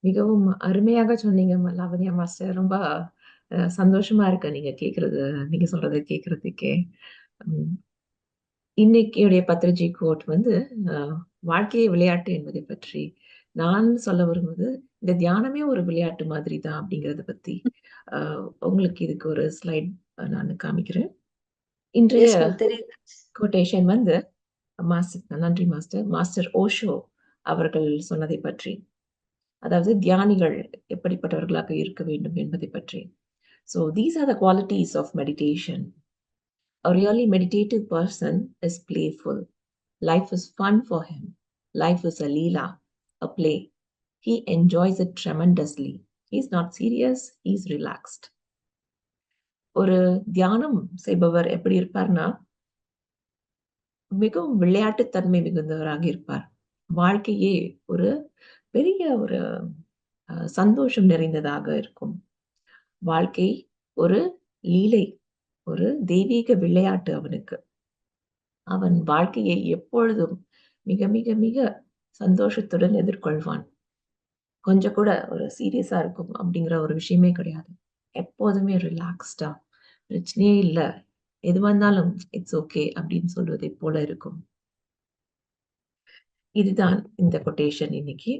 மிகவும் அருமையாக சொன்னீங்க லாவண்யா மாஸ்டர். ரொம்ப சந்தோஷமா இருக்கு நீங்க கேட்கறது நீங்க சொல்றத கேட்கறதுக்கே. ம். இன்னைக்குடைய பத்ரிஜி கோட் வந்து வாழ்க்கையே விளையாட்டு என்பதை பற்றி, நான் சொல்ல விரும்புவது, இந்த தியானமே ஒரு விளையாட்டு மாதிரி தான் அப்படிங்கிறத பத்தி. உங்களுக்கு இதுக்கு ஒரு ஸ்லைட் நானு காமிக்கிறேன். இன்றைய. கோட்டேஷன் வந்து மாஸ்டர் நன்றி மாஸ்டர். மாஸ்டர் ஓஷோ அவர்கள் சொன்னதை பற்றி. அதாவது தியானிகள் எப்படிப்பட்டவர்களாக இருக்க வேண்டும் என்பதை பற்றி. So these are the qualities of meditation. A really meditative person is playful. Life is fun for him. Life is a leela, a play. He enjoys it tremendously. He's not serious, he's relaxed. ஒரு தியானம் செய்பவர் எப்படி இருப்பார்னா மிகவும் விளையாட்டுத்தன்மை மிகுந்தவராக இருப்பார். வாழ்க்கையே ஒரு பெரிய ஒரு சந்தோஷம் நிறைந்ததாக இருக்கும். வாழ்க்கை ஒரு லீலை, ஒரு தெய்வீக விளையாட்டு அவனுக்கு. அவன் வாழ்க்கையை எப்பொழுதும் மிக, மிக, மிக சந்தோஷத்துடன் எதிர்கொள்வான். கொஞ்சம் கூட ஒரு சீரியஸா இருக்கும் அப்படிங்கிற ஒரு விஷயமே கிடையாது. எப்போதுமே ரிலாக்ஸ்டா, பிரச்சனையே இல்லை எது வந்தாலும் இட்ஸ் ஓகே அப்படின்னு சொல்வதைப் போல இருக்கும். இதுதான் இந்த கொட்டேஷன் இன்னைக்கு.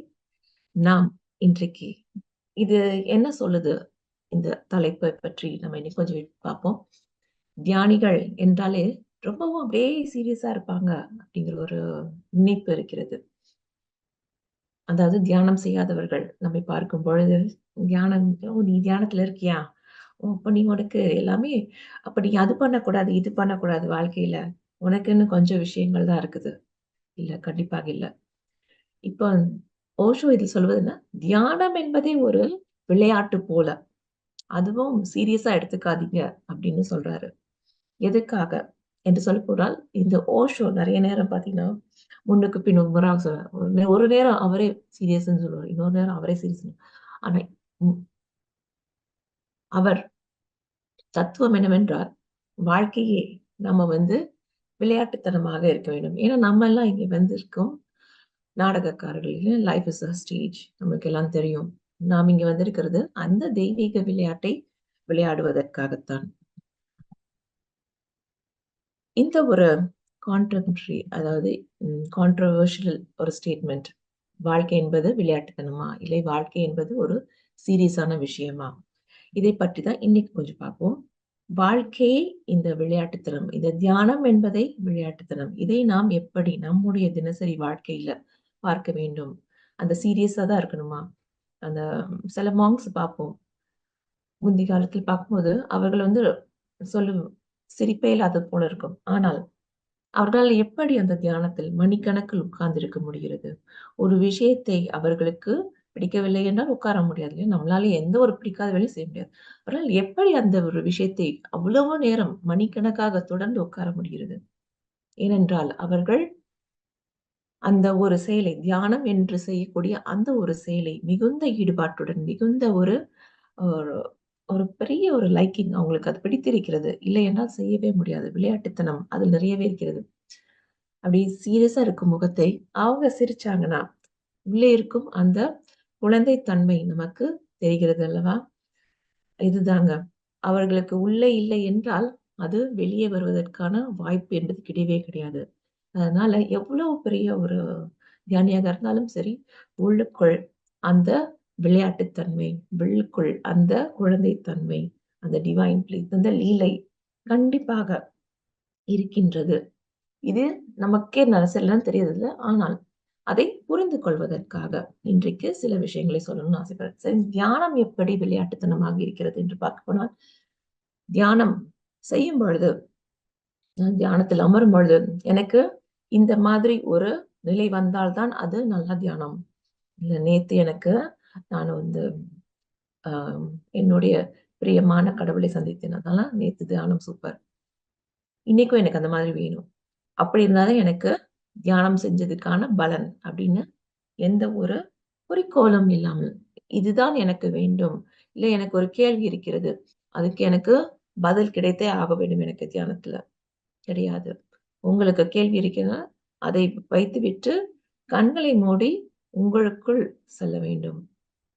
நாம் இன்றைக்கு இது என்ன சொல்லுது? இந்த தலைப்பை பற்றி நம்ம இன்னைக்கு கொஞ்சம் பார்ப்போம். தியானிகள் என்றாலே ரொம்பவும் அப்படியே சீரியஸா இருப்பாங்க அப்படிங்கிற ஒரு நினைப்பு இருக்கிறது. அதாவது தியானம் செய்யாதவர்கள் நம்மை பார்க்கும் பொழுது, தியானம் நீ தியானத்துல இருக்கியா? அப்ப நீ உனக்கு எல்லாமே அப்ப நீ அது பண்ணக்கூடாது, இது பண்ணக்கூடாது வாழ்க்கையில. உனக்குன்னு கொஞ்சம் விஷயங்கள் தான் இருக்குது." இல்ல, கண்டிப்பாக இல்ல. இப்ப ஓஷோ இதில் சொல்வதுன்னா தியானம் என்பதே ஒரு விளையாட்டு போல. அதுவும் சீரியஸா எடுத்துக்காதீங்க அப்படின்னு சொல்றாரு. எதுக்காக? என்று சொல்ல போனால் இந்த ஓஷோ நிறைய நேரம் பாத்தீங்கன்னா முன்னுக்கு பின்னுக்கு சொல்ல ஒரு நேரம் அவரே சீரியஸ்ன்னு சொல்லுவாரு. இன்னொரு நேரம் அவரே சீரியஸ் ஆனா அவர் தத்துவம் என்னவென்றால், வாழ்க்கையே நம்ம வந்து விளையாட்டுத்தனமாக இருக்க வேண்டும். ஏன்னா நம்ம எல்லாம் இங்க வந்திருக்கோம். நாடகக்காரர்கள். Life is a stage. நமக்கு எல்லாம் தெரியும். நாம் இங்க வந்திருக்கிறது அந்த தெய்வீக விளையாட்டை விளையாடுவதற்காகத்தான். இந்த ஒரு கான்ட்ரம்ப்டரி அதாவது கான்ட்ரவர்ஷியல் கான்ட்ரோவர்ஷியல் ஒரு ஸ்டேட்மெண்ட். வாழ்க்கை என்பது விளையாட்டுத்தனமா? இல்லை வாழ்க்கை என்பது ஒரு சீரியஸான விஷயமா? இதை பற்றி தான் இன்னைக்கு கொஞ்சம் பார்ப்போம். வாழ்க்கையே இந்த விளையாட்டுத்தனம். இந்த தியானம் என்பதை விளையாட்டுத்தனம். இதை நாம் எப்படி நம்முடைய தினசரி வாழ்க்கையில பார்க்க வேண்டும்? அந்த சீரியஸா தான் இருக்கணுமா? அந்த சில மாங்ஸ் பார்ப்போம். முந்தி காலத்தில் பார்க்கும்போது, அவர்கள் வந்து சொல்லும் சிரிப்பே இல்லாதது போல இருக்கும். ஆனால், அவர்களால் எப்படி அந்த தியானத்தில் மணிக்கணக்கில் உட்கார்ந்திருக்க முடிகிறது? ஒரு விஷயத்தை அவர்களுக்கு பிடிக்கவில்லை என்றால் உட்கார முடியாது இல்லையா? நம்மளால எந்த ஒரு பிடிக்காத வேலையும் செய்ய முடியாது. ஆனால் எப்படி அந்த ஒரு விஷயத்தை அவ்வளவு நேரம் மணிக்கணக்காக தொடர்ந்து உட்கார முடிகிறது? ஏனென்றால், அவர்கள் அந்த ஒரு செயலை தியானம் என்று செய்யக்கூடிய அந்த ஒரு செயலை மிகுந்த ஈடுபாட்டுடன், மிகுந்த ஒரு ஒரு ஒரு பெரிய ஒரு லைக்கிங் அவங்களுக்கு அது பிடித்திருக்கிறது. இல்லை என்றால் செய்யவே முடியாது. விளையாட்டுத்தனம் அதில் நிறையவே இருக்கிறது. அப்படி சீரியஸா இருக்கும் முகத்தை அவங்க சிரிச்சாங்கன்னா, உள்ளே இருக்கும் அந்த குழந்தைத்தன்மை நமக்கு தெரிகிறது அல்லவா? இதுதாங்க. அவர்களுக்கு உள்ளே இல்லை என்றால், அது வெளியே வருவதற்கான வாய்ப்பு என்பது கிடையவே கிடையாது. அதனால எவ்வளவு பெரிய ஒரு தியானியாக இருந்தாலும் சரி, உள்ளுக்குள் அந்த விளையாட்டுத்தன்மை, உள்ளுக்குள் அந்த குழந்தைத்தன்மை, அந்த டிவைன் பிளேஸ், அந்த லீலை கண்டிப்பாக இருக்கின்றது. இது நமக்கே ந சில தெரியறதில்ல. ஆனால், அதை புரிந்து கொள்வதற்காக இன்றைக்கு சில விஷயங்களை சொல்லணும்னு ஆசைப்படுறேன். சரி தியானம் எப்படி விளையாட்டுத்தனமாக இருக்கிறது என்று பார்க்க போனால், தியானம் செய்யும் பொழுது, நான் தியானத்தில் அமரும் பொழுது, எனக்கு இந்த மாதிரி ஒரு நிலை வந்தால் தான் அது நல்ல தியானம். இல்லை நேத்து எனக்கு நான் வந்து என்னுடைய பிரியமான கடவுளை சந்தித்தேன். அதனால நேத்து தியானம் சூப்பர். இன்னைக்கும் எனக்கு அந்த மாதிரி வேணும். அப்படி இருந்தாதான் எனக்கு தியானம் செஞ்சதுக்கான பலன் அப்படின்னு எந்த ஒரு குறிக்கோளும் இல்லாமல், இதுதான் எனக்கு வேண்டும். இல்லை எனக்கு ஒரு கேள்வி இருக்கிறது. அதுக்கு எனக்கு பதில் கிடைத்தே ஆக வேண்டும் எனக்கு தியானத்துல. கிடையாது. உங்களுக்கு கேள்வி இருக்கிறதா, அதை வைத்துவிட்டு கண்களை மூடி உங்களுக்குள் செல்ல வேண்டும்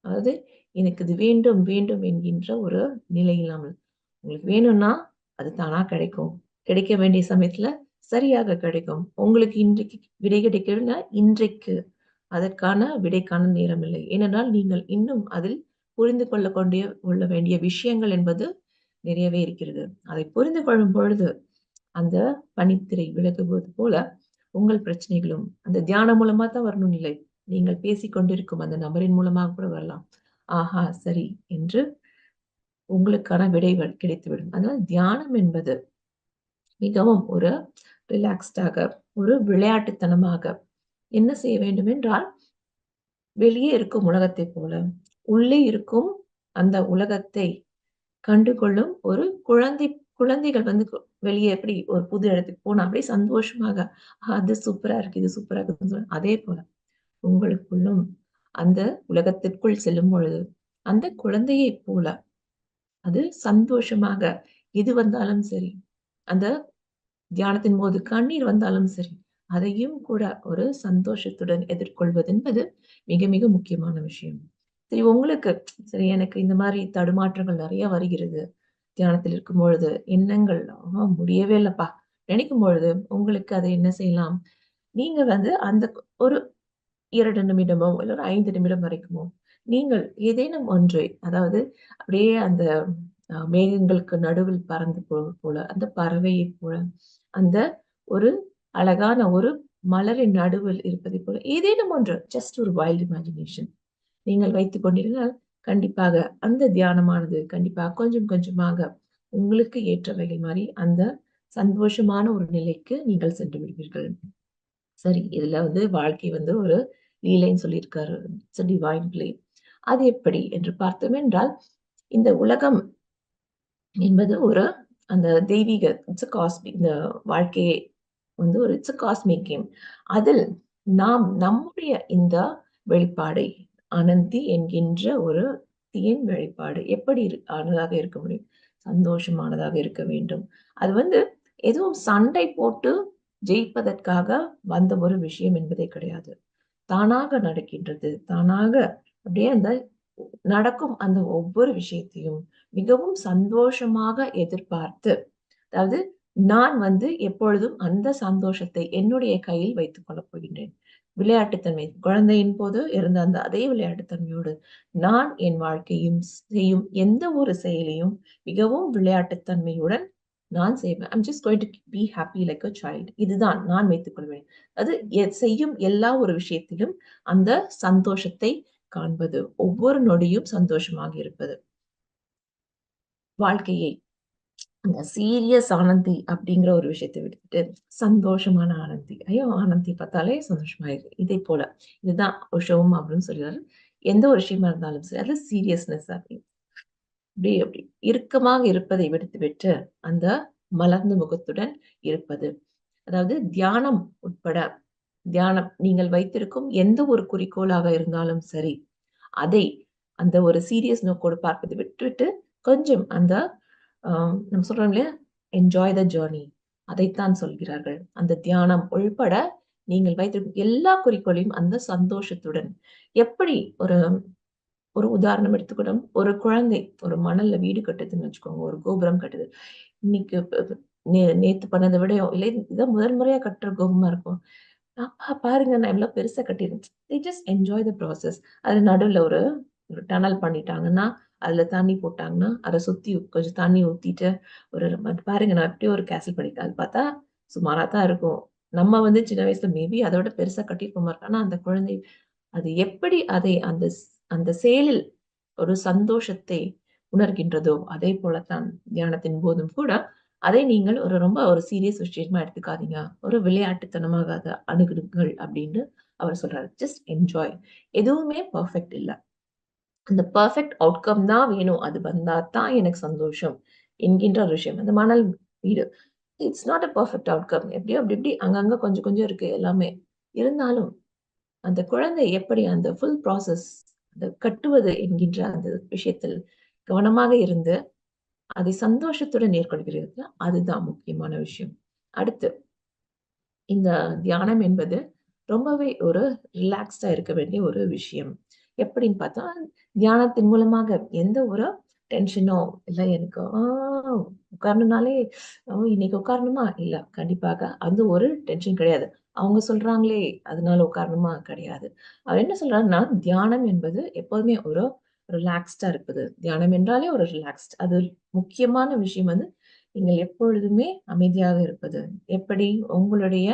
அதாவது எனக்கு இது வேண்டும் வேண்டும் என்கின்ற ஒரு நிலை இல்லாமல் உங்களுக்கு வேணும்னா அது தானா கிடைக்கும் கிடைக்க வேண்டிய சமயத்துல சரியாக கிடைக்கும். உங்களுக்கு இன்றைக்கு விடை கிடைக்கணும்னா இன்றைக்கு. அதற்கான விடைக்கான நேரம் இல்லை ஏனென்றால் நீங்கள் இன்னும் அதில் புரிந்து கொள்ள கொண்டே கொள்ள வேண்டிய விஷயங்கள் என்பது நிறையவே இருக்கிறது. அதை புரிந்து கொள்ளும் பொழுது அந்த பனித்திரை விலகுவது போல உங்கள் பிரச்சனைகளும் அந்த தியானம் மூலமா தான் வரணும் இல்லை. நீங்கள் பேசிக்கொண்டிருக்கும் அந்த நபரின் மூலமாக கூட வரலாம். ஆஹா சரி என்று உங்களுக்கான விடைகள் கிடைத்துவிடும். அதனால் தியானம் என்பது மிகவும் ஒரு ரிலாக்ஸ்டாக ஒரு விளையாட்டுத்தனமாக என்ன செய்ய வேண்டும் என்றால் வெளியே இருக்கும் உலகத்தை போல உள்ளே இருக்கும் அந்த உலகத்தை கண்டுகொள்ளும் ஒரு குழந்தை குழந்தைகள் வந்து வெளியே எப்படி ஒரு புது இடத்துக்கு போனா அப்படியே சந்தோஷமாக அது சூப்பரா இருக்கு இது சூப்பரா இருக்குன்னு சொல்ல அதே போல உங்களுக்குள்ளும் அந்த உலகத்திற்குள் செல்லும் பொழுது அந்த குழந்தையை போல அது சந்தோஷமாக எது வந்தாலும் சரி அந்த தியானத்தின் போது கண்ணீர் வந்தாலும் சரி அதையும் கூட ஒரு சந்தோஷத்துடன் எதிர்கொள்வது என்பது மிக மிக முக்கியமான விஷயம். சரி உங்களுக்கு சரி எனக்கு இந்த மாதிரி தடுமாற்றங்கள் நிறைய வருகிறது. தியானத்தில் இருக்கும் பொழுது எண்ணங்கள் ஆஹ் முடியவே இல்லப்பா. நினைக்கும் பொழுது உங்களுக்கு அதை என்ன செய்யலாம்? நீங்க வந்து அந்த ஒரு இரண்டு நிமிடமோ இல்லை ஒரு ஐந்து நிமிடம் வரைக்குமோ நீங்கள் ஏதேனும் ஒன்றை அதாவது அப்படியே அந்த மேகங்களுக்கு நடுவில் பறந்து போவது போல அந்த பறவையை போல அந்த ஒரு அழகான ஒரு மலரின் நடுவில் இருப்பதை போல ஏதேனும் ஒன்று ஜஸ்ட் ஒரு வைல்ட் இமேஜினேஷன் நீங்கள் வைத்துக் கொண்டிருந்தால் கண்டிப்பாக அந்த தியானமானது கண்டிப்பாக கொஞ்சம் கொஞ்சமாக உங்களுக்கு ஏற்ற வகை மாதிரி அந்த சந்தோஷமான ஒரு நிலைக்கு நீங்கள் சென்று விடுவீர்கள். சரி இதுல வந்து வாழ்க்கை வந்து ஒரு லீலைன்னு சொல்லியிருக்காரு டிவைன் பிளே அது எப்படி என்று பார்த்தோம் என்றால் இந்த உலகம் என்பது ஒரு அந்த தெய்வீக இட்ஸ் காஸ்மிக் இந்த வாழ்க்கையை வந்து ஒரு இட்ஸ் காஸ்மிக் கேம் அதில் நாம் நம்முடைய இந்த வெளிப்பாடை அனந்தி என்கின்ற ஒரு தீயின் வெளிப்பாடு எப்படி ஆனதாக இருக்க முடியும்? சந்தோஷமானதாக இருக்க வேண்டும். அது வந்து எதுவும் சண்டை போட்டு ஜெயிப்பதற்காக வந்த ஒரு விஷயம் என்பதே கிடையாது. தானாக நடக்கின்றது. தானாக அப்படியே அந்த நடக்கும் அந்த ஒவ்வொரு விஷயத்தையும் மிகவும் சந்தோஷமாக எதிர்பார்த்து அதாவது நான் வந்து எப்பொழுதும் அந்த சந்தோஷத்தை என்னுடைய கையில் வைத்துக் கொள்ளப் போகின்றேன். விளையாட்டுத்தன்மை குழந்தையின் போது இருந்த அந்த அதே விளையாட்டுத்தன்மையோடு நான் என் வாழ்க்கையும் செய்யும் எந்த ஒரு செயலையும் மிகவும் விளையாட்டுத்தன்மையுடன் நான் செய்வேன். I'm just going to be happy like a child இதுதான் நான் வைத்துக் கொள்வேன். அது செய்யும் எல்லா ஒரு விஷயத்திலும் அந்த சந்தோஷத்தை காண்பது ஒவ்வொரு நொடியும் சந்தோஷமாக இருப்பது. வாழ்க்கையை அந்த சீரியஸ் ஆனந்தி அப்படிங்கிற ஒரு விஷயத்தை விட்டுட்டு சந்தோஷமான ஆனந்தி. ஐயோ ஆனந்தி பார்த்தாலே சந்தோஷமாயிருக்கு இதே போல இதுதான் உஷவும் அப்படின்னு சொல்லிடுறாரு எந்த ஒரு விஷயமா இருந்தாலும் சரி அதுல சீரியஸ்னஸ் அப்படி அப்படி இறுக்கமாக இருப்பதை விடுத்து விட்டு அந்த மலர்ந்த முகத்துடன் இருப்பது. அதாவது தியானம் உட்பட தியானம் நீங்கள் வைத்திருக்கும் எந்த ஒரு குறிக்கோளாக இருந்தாலும் சரி அதை அந்த ஒரு சீரியஸ் நோக்கோடு பார்ப்பதை விட்டுவிட்டு கொஞ்சம் அந்த நம்ம சொல்றோம் இல்லையா? என்ஜாய் த ஜேர்னி அதைத்தான் சொல்கிறார்கள். அந்த தியானம் உள்பட நீங்கள் வைத்திருக்கும் எல்லா குறிக்கோளையும் அந்த சந்தோஷத்துடன். எப்படி ஒரு ஒரு உதாரணம் எடுத்துக்கிட்டோம் ஒரு குழந்தை ஒரு மணல்ல வீடு கட்டுதுன்னு வச்சுக்கோங்க ஒரு கோபுரம் கட்டுது. இன்னைக்கு நே நேத்து பண்ணதை விட இல்லை இதான் முதல் முறையா கட்டுற கோபுரமா இருக்கும். அப்பா பாருங்க நான் பெருசாக பெருசா கட்டிருந்தேன் ஜஸ்ட் என்ஜாய் த ப்ராசஸ் அது நடுவில் ஒரு ஒரு டனல் பண்ணிட்டாங்கன்னா அதுல தண்ணி போட்டாங்கன்னா அதை சுத்தி கொஞ்சம் தண்ணி ஊத்திட்டு ஒரு பாருங்க நான் எப்படியோ ஒரு கேசல் பண்ணிட்டேன் அது பார்த்தா சுமாரா தான் இருக்கும். நம்ம வந்து சின்ன வயசுல மேபி அதோட பெருசா கட்டியிருப்போம் இருக்கு அந்த குழந்தை அது எப்படி அதை அந்த அந்த செயலில் ஒரு சந்தோஷத்தை உணர்கின்றதோ அதே போலத்தான் தியானத்தின் போதும் கூட அதை நீங்கள் ஒரு ரொம்ப ஒரு சீரியஸ் விஷயமா எடுத்துக்காதீங்க. ஒரு விளையாட்டுத்தனமாக அதை அணுகுடுங்கள் அப்படின்னு அவர் சொல்றாரு. ஜஸ்ட் என்ஜாய் எதுவுமே பர்ஃபெக்ட் இல்லை. அந்த பர்ஃபெக்ட் அவுட்கம் தான் வேணும். அது வந்தா தான் எனக்கு சந்தோஷம் என்கின்ற ஒரு விஷயம். அந்த மணல் வீடு. It's not a perfect outcome எப்படியோ அப்படி இப்படி அங்கங்க கொஞ்சம் கொஞ்சம் இருக்கு எல்லாமே. இருந்தாலும் அந்த குழந்தை எப்படி அந்த ஃபுல் ப்ராசஸ் அந்த கட்டுவது என்கின்ற அந்த விஷயத்தில் கவனமாக இருந்து அதை சந்தோஷத்துடன் ஏற்கொள்கிறது அதுதான் முக்கியமான விஷயம் அடுத்து இந்த தியானம் என்பது ரொம்பவே ஒரு ரிலாக்ஸ்டா இருக்க வேண்டிய ஒரு விஷயம். எப்படின்னு பார்த்தா, தியானத்தின் மூலமாக எந்த ஒரு டென்ஷனோ, இல்லை எனக்கு ஆ உட்காரணும்னாலே, இன்னைக்கு உட்காரணுமா?" இல்லை கண்டிப்பாக அந்த ஒரு டென்ஷன் கிடையாது. அவங்க சொல்றாங்களே, அதனால உட்காரணுமா? கிடையாது. அவர் என்ன சொல்றாருன்னா, தியானம் என்பது எப்போதுமே ஒரு ரிலாக்ஸ்டா இருப்பது. தியானம் என்றாலே ஒரு ரிலாக்ஸ்ட். அது முக்கியமான விஷயம் வந்து, நீங்கள் எப்பொழுதுமே அமைதியாக இருப்பது. எப்படி? உங்களுடைய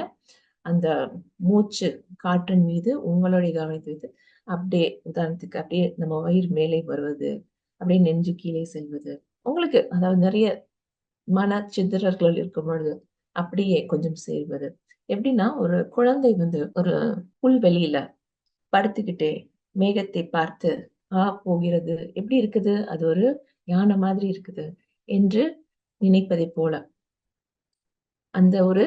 அந்த மூச்சு காற்றின் மீது உங்களுடைய கவனத்தை வைத்து, அப்படியே உதாரணத்துக்கு அப்படியே நம்ம வயிறு மேலே வருவது, அப்படியே நெஞ்சு கீழே செல்வது. உங்களுக்கு அதாவது நிறைய மன சித்திரர்கள் இருக்கும் பொழுது, அப்படியே கொஞ்சம் சேர்வது. எப்படின்னா, ஒரு குழந்தை வந்து ஒரு புல்வெளியில படுத்துக்கிட்டே மேகத்தை பார்த்து, "ஆ போகிறது. எப்படி இருக்குது? அது ஒரு யானை மாதிரி இருக்குது." என்று நினைப்பதைப் போல. அந்த ஒரு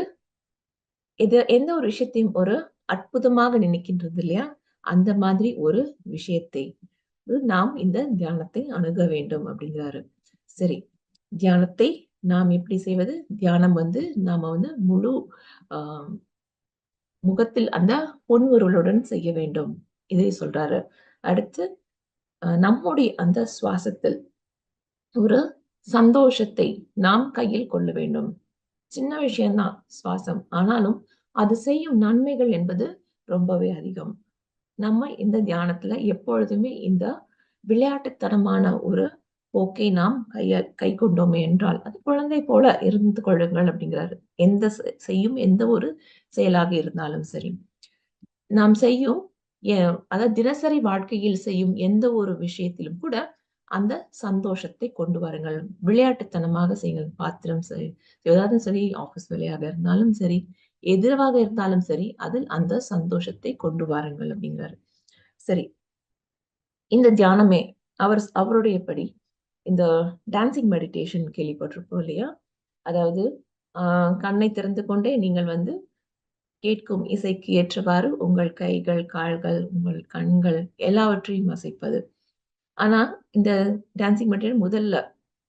எது எந்த ஒரு விஷயத்தையும் ஒரு அற்புதமாக நினைக்கின்றது இல்லையா? அந்த மாதிரி ஒரு விஷயத்தை நாம் இந்த தியானத்தை அணுக வேண்டும் அப்படிங்கிறாரு. சரி. தியானத்தை நாம் எப்படி செய்வது? தியானம் வந்து நாம வந்து முழு ஆஹ் முகத்தில் அந்த பொன்வருளுடன் செய்ய வேண்டும். இதை சொல்றாரு. அடுத்து நம்முடைய அந்த சுவாசத்தில் ஒரு சந்தோஷத்தை நாம் கையில் கொள்ள வேண்டும். சின்ன விஷயம்தான் சுவாசம். ஆனாலும் அது செய்யும் நன்மைகள் என்பது ரொம்பவே அதிகம். நம்ம இந்த தியானத்துல எப்பொழுதுமே இந்த விளையாட்டுத்தனமான ஒரு போக்கை நாம் கைய கொண்டோமே என்றால், அது குழந்தை போல இருந்து கொள்ளுங்கள் அப்படிங்கிறாரு. எந்த செ செய்யும் எந்த ஒரு செயலாக இருந்தாலும் சரி. நாம் செய்யும் அதாவது தினசரி வாழ்க்கையில் செய்யும் எந்த ஒரு விஷயத்திலும் கூட அந்த சந்தோஷத்தை கொண்டு வாருங்கள். விளையாட்டுத்தனமாக செய்யுங்கள். பாத்திரம் சரி ஏதாவது சரி, ஆஃபீஸ் வேலையாக இருந்தாலும் சரி, எதிராக இருந்தாலும் சரி, அதில் அந்த சந்தோஷத்தை கொண்டு வாருங்கள் அப்படிங்கிறாரு. சரி. இந்த தியானமே அவர் அவருடைய படி இந்த டான்சிங் மெடிடேஷன் கேள்விப்பட்டிருப்போம் இல்லையா? அதாவது கண்ணை திறந்து கொண்டே நீங்கள் வந்து கேட்கும் இசைக்கு ஏற்றவாறு உங்கள் கைகள், கால்கள், உங்கள் கண்கள் எல்லாவற்றையும் அசைப்பது. ஆனா, இந்த டான்சிங் மெட்டீரியல் முதல்ல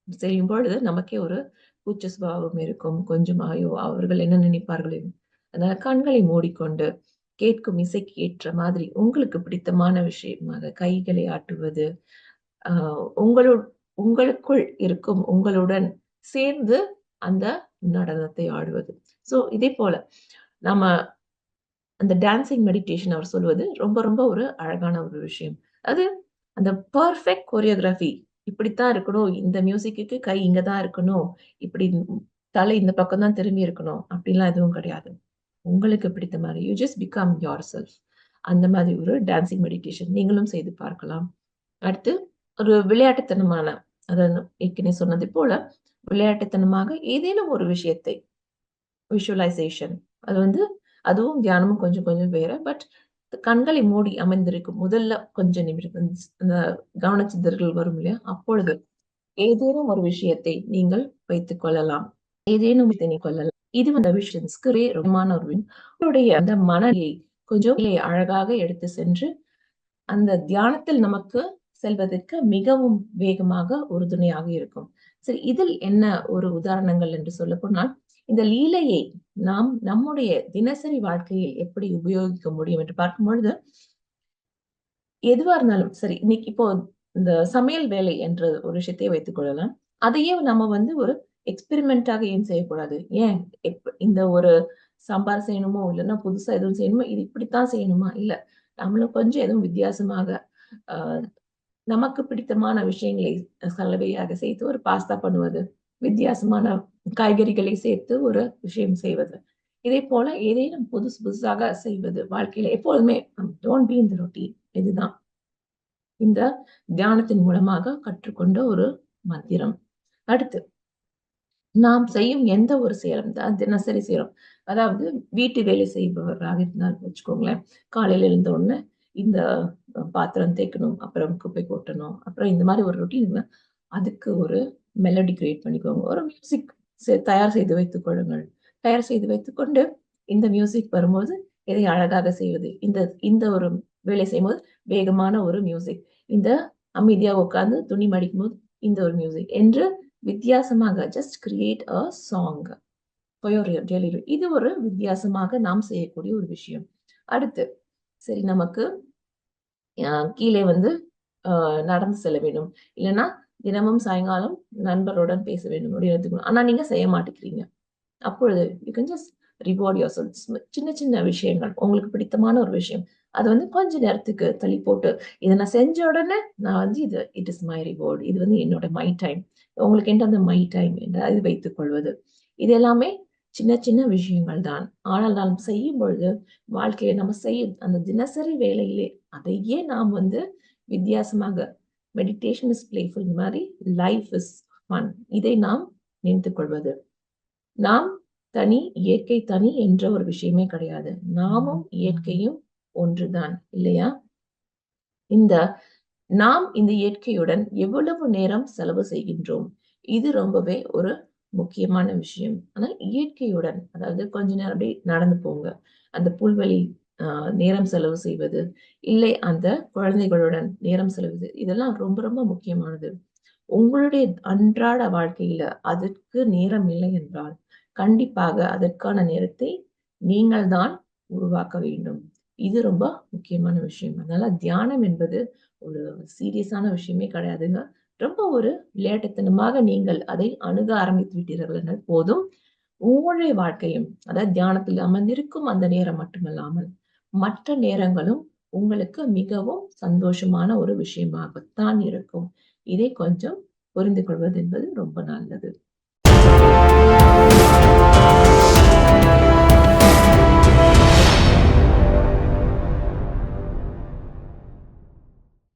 செய்யும்பொழுது நமக்கே ஒரு கூச்ச சுபாவம் இருக்கும். கொஞ்சம் அவர்கள் என்ன நினைப்பார்கள்? அதனால கண்களை மூடிக்கொண்டு, கேட்கும் இசைக்கு ஏற்ற மாதிரி உங்களுக்கு பிடித்தமான விஷயமாக கைகளை ஆட்டுவது, ஆஹ் உங்களு உங்களுக்குள் இருக்கும் உங்களுடன் சேர்ந்து அந்த நடனத்தை ஆடுவது. சோ இதே போல நம்ம அந்த டான்சிங் மெடிடேஷன் அவர் சொல்வது ரொம்ப ரொம்ப ஒரு அழகான ஒரு விஷயம். அது அந்த பர்ஃபெக்ட் கொரியோகிராஃபி இப்படித்தான் இருக்கணும். இந்த மியூசிக்குக்கு கை இங்க தான் இருக்கணும். இப்படி தலை இந்த பக்கம் தான் திரும்பி இருக்கணும். அப்படிலாம் எதுவும் கிடையாது. உங்களுக்கு பிடித்த மாதிரி யூ ஜஸ்ட் பிகம் யோர்செல்ஃப். அந்த மாதிரி ஒரு டான்சிங் மெடிடேஷன் நீங்களும் செய்து பார்க்கலாம். அடுத்து ஒரு விளையாட்டுத்தனமான அதாவது ஏற்கனவே சொன்னது போல விளையாட்டுத்தனமாக ஏதேனும் ஒரு விஷயத்தை விஷுவலைசேஷன் அது வந்து அதுவும் தியானமும் கொஞ்சம் கொஞ்சம் வேற. பட் கண்களை மூடி அமைந்திருக்கும் முதல்ல கொஞ்ச நிமிடம் அந்த கவனச்சிதறல்கள் வரும் இல்லையா? அப்பொழுது ஏதேனும் ஒரு விஷயத்தை நீங்கள் வைத்துக் கொள்ளலாம். ஏதேனும் எண்ணிக் கொள்ளலாம். இது வந்த விஷயம்ஸ்க்கு ரொம்பமான ஒரு உங்களுடைய அந்த மனநிலையை கொஞ்சம் அழகாக எடுத்து சென்று, அந்த தியானத்தில் நமக்கு செல்வதற்கு மிகவும் வேகமாக உறுதுணையாக இருக்கும். சரி இதில் என்ன ஒரு உதாரணங்கள் என்று சொல்லப்போனால், இந்த லீலையை நாம் நம்முடைய தினசரி வாழ்க்கையில் எப்படி உபயோகிக்க முடியும் என்று பார்க்கும்பொழுது எதுவா இருந்தாலும் சரி, இன்னைக்கு இப்போ இந்த சமையல் வேலை என்ற ஒரு விஷயத்தை வைத்துக் கொள்ளலாம். அதையே நம்ம வந்து ஒரு எக்ஸ்பெரிமெண்டாக ஏன் செய்யக்கூடாது? ஏன் எப் இந்த ஒரு சாம்பார் செய்யணுமோ, இல்லன்னா புதுசா எதுவும் செய்யணுமோ, இது இப்படித்தான் செய்யணுமா? இல்ல. நம்மளும் கொஞ்சம் எதுவும் வித்தியாசமாக ஆஹ் நமக்கு பிடித்தமான விஷயங்களை சலவையாக சேர்த்து ஒரு பாஸ்தா பண்ணுவது. வித்தியாசமான காய்கறிகளை சேர்த்து ஒரு விஷயம் செய்வது. இதே போல ஏதேனும் புதுசு புதுசாக செய்வது வாழ்க்கையில எப்போதுமே டோன்ட் பி இந்த ரொட்டீன். இதுதான். இந்த தியானத்தின் மூலமாக கற்றுக்கொண்ட ஒரு மந்திரம். அடுத்து நாம் செய்யும் எந்த ஒரு செயலும் தான் தினசரி செய்யறோம் அதாவது வீட்டு வேலை செய்பவராக இருந்தால் வச்சுக்கோங்களேன். காலையில எழுந்த உடனே இந்த பாத்திரம் தேய்க்கணும், அப்புறம் குப்பை கொட்டணும், அப்புறம் இந்த மாதிரி ஒரு ரொட்டீன் அதுக்கு ஒரு மெலோடி கிரியேட் பண்ணிக்கோங்க. ஒரு மியூசிக் செ தயார் செய்து வைத்துக் கொள்ளுங்கள். தயார் செய்து வைத்துக்கொண்டு, இந்த மியூசிக் வரும்போது இதை அழகாக செய்வது. இந்த இந்த ஒரு வேலை செய்யும்போது வேகமான ஒரு மியூசிக். இந்த அமைதியா உட்கார்ந்து துணி மடிக்கும்போது இந்த ஒரு மியூசிக் என்று வித்தியாசமாக ஜஸ்ட் கிரியேட் அ சாங் இது ஒரு வித்தியாசமாக நாம் செய்யக்கூடிய ஒரு விஷயம். அடுத்து, சரி நமக்கு கீழே வந்து நடந்து செல்ல வேண்டும். இல்லைன்னா தினமும் சாயங்காலம் நண்பருடன் பேச வேண்டும் அப்படின்னு எடுத்துக்கணும். ஆனா நீங்க செய்ய மாட்டேங்கிறீங்க. அப்பொழுது you can just reward yourself சின்ன சின்ன விஷயங்கள். உங்களுக்கு பிடித்தமான ஒரு விஷயம். அது வந்து கொஞ்ச நேரத்துக்கு தள்ளி போட்டு, இதை நான் செஞ்ச உடனே நான் வந்து இது இட் இஸ் மை ரிவார்டு இது வந்து என்னோட மை டைம். உங்களுக்கு என்ற அந்த மை டைம் என்று அது வைத்துக் கொள்வது. இது எல்லாமே சின்ன சின்ன விஷயங்கள் தான். ஆனால் நாம் செய்யும் பொழுது, வாழ்க்கையை நம்ம செய்யும் அந்த தினசரி வேலையிலே அதையே நாம் வந்து வித்தியாசமாக மெடிடேஷன் இஸ் பிளேஃபுல் மாதிரி லைஃப் இஸ் ஃபன். இதை நாம் நினைத்து கொள்வது. நாம் தனி, இயற்கை தனி என்ற ஒரு விஷயமே கிடையாது. நாமும் இயற்கையும் ஒன்றுதான் இல்லையா? இந்த நாம் இந்த இயற்கையுடன் எவ்வளவு நேரம் செலவு செய்கின்றோம்? இது ரொம்பவே ஒரு முக்கியமான விஷயம். ஆனா இயற்கையுடன் அதாவது கொஞ்ச நேரம் அப்படியே நடந்து போங்க. அந்த புல்வெளி நேரம் செலவு செய்வது, இல்லை அந்த குழந்தைகளுடன் நேரம் செலவு இதெல்லாம் ரொம்ப ரொம்ப முக்கியமானது. உங்களுடைய அன்றாட வாழ்க்கையில அதற்கு நேரம் இல்லை என்றால், கண்டிப்பாக அதற்கான நேரத்தை நீங்கள் தான் உருவாக்க வேண்டும். இது ரொம்ப முக்கியமான விஷயம். அதனால தியானம் என்பது ஒரு சீரியஸான விஷயமே கிடையாதுங்க. ரொம்ப ஒரு விளையாட்டுத்தனமாக நீங்கள் அதை அணுக ஆரம்பித்து விட்டீர்கள் என்றால் போதும். உங்களுடைய வாழ்க்கையும், அதாவது தியானத்தில் அமர்ந்திருக்கும் அந்த நேரம் மட்டுமல்லாமல், மற்ற நேரங்களும் உங்களுக்கு மிகவும் சந்தோஷமான ஒரு விஷயமாகத்தான் இருக்கும். இதை கொஞ்சம் புரிந்து கொள்வது என்பது ரொம்ப நல்லது.